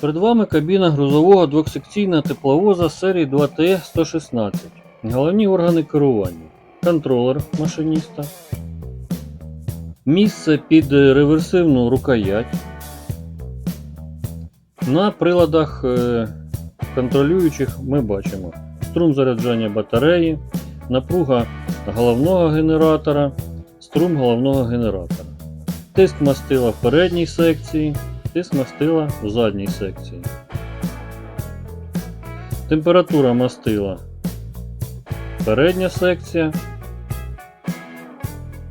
Перед вами кабіна грузового двохсекційного тепловоза серії 2Т116. Головні органи керування. Контролер машиніста. Місце під реверсивну рукоять. На приладах е, контролюючих ми бачимо струм заряджання батареї, напруга головного генератора, струм головного генератора. Тиск мастила в передній секції, тиск мастила в задній секції. Температура мастила передня секція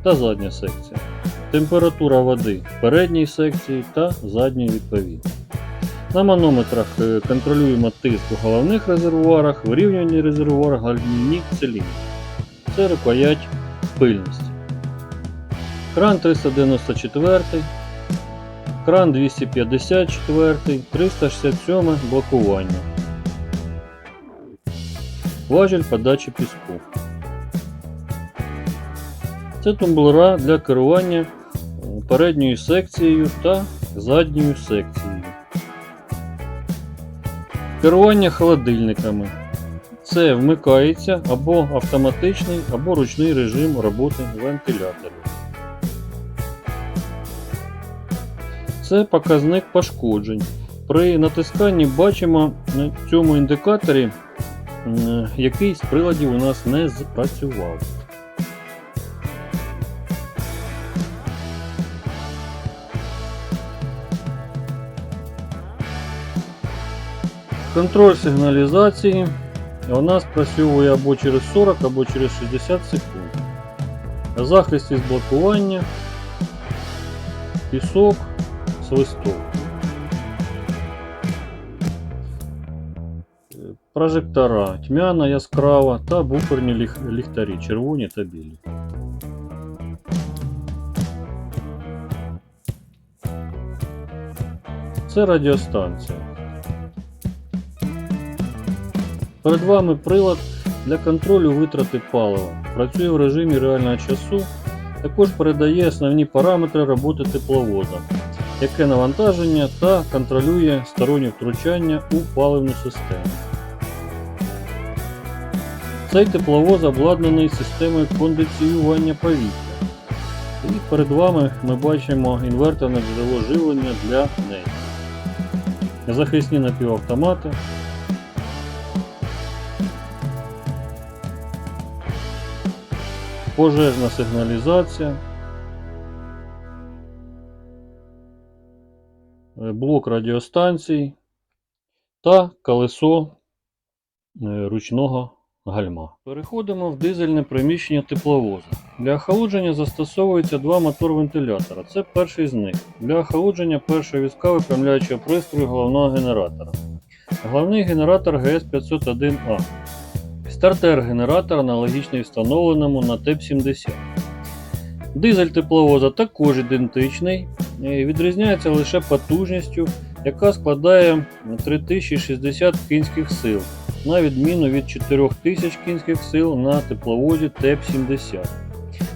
та задня секція. Температура води в передній секції та задній відповідно. На манометрах е, контролюємо тиск у головних резервуарах, вирівнювання резервуара, гальмівник, циліндр. Це рукоять пильності. Кран 394, кран 254, 367 блокування. Важіль подачі піску. Це тумблера для керування е, передньою секцією та задньою секцією. Керування холодильниками. Це вмикається або автоматичний, або ручний режим роботи вентиляторів. Це показник пошкоджень. При натисканні бачимо на цьому індикаторі, який з приладів у нас не спрацював. Контроль сигналізації у нас спрацьовує або через 40, або через 60 секунд. Захист із блокування, пісок, свисток. Прожектора тьмяна, яскрава та буферні ліх- ліхтарі, червоні та білі. Це радіостанція. Перед вами прилад для контролю витрати палива. Працює в режимі реального часу. Також передає основні параметри роботи тепловоза, яке навантаження та контролює сторонні втручання у паливну систему. Цей тепловоз обладнаний системою кондиціювання повітря. І перед вами ми бачимо інверторне джерело живлення для неї. Захисні напівавтомати, пожежна сигналізація, блок радіостанцій та колесо е, ручного гальма. Переходимо в дизельне приміщення тепловоза. Для охолодження застосовується два мотор-вентилятора. Це перший з них. Для охолодження першого візка випрямляючого пристрою головного генератора. Головний генератор ГС-501А. Стартер генератора аналогічний встановленому на ТЕП-70. Дизель тепловоза також ідентичний, е, відрізняється лише потужністю, яка складає 3060 кінських сил, на відміну від 4000 кінських сил на тепловозі ТЕП-70.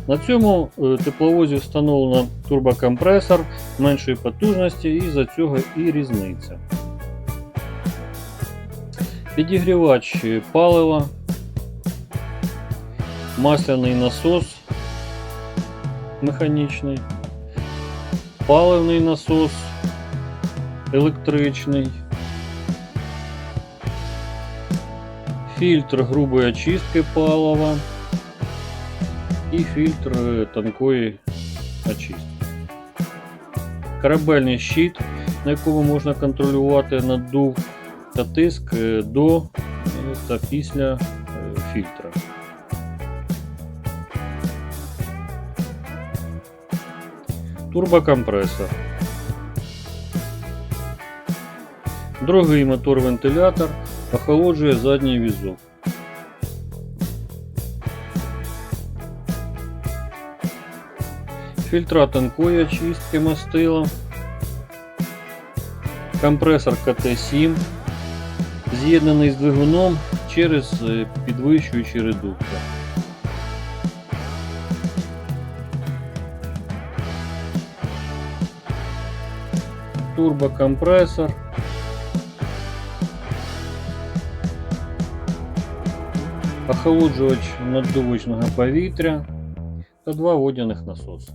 На цьому е, тепловозі встановлено турбокомпресор меншої потужності і за цього і різниця. Підігрівач е, палива, масляний насос механічний, паливний насос електричний, фільтр грубої очистки палива і фільтр е, тонкої очистки. Корабельний щит, на якому можна контролювати надув та тиск е, до е, та після е, фільтра. Турбокомпресор. Другий мотор-вентилятор охолоджує задній візок. Фільтра тонкої очистки мастила. Компресор КТ-7 з'єднаний з двигуном через е, підвищуючий редуктор. турбокомпрессор. Охолоджувач наддувочного повітря та два водяних насоси.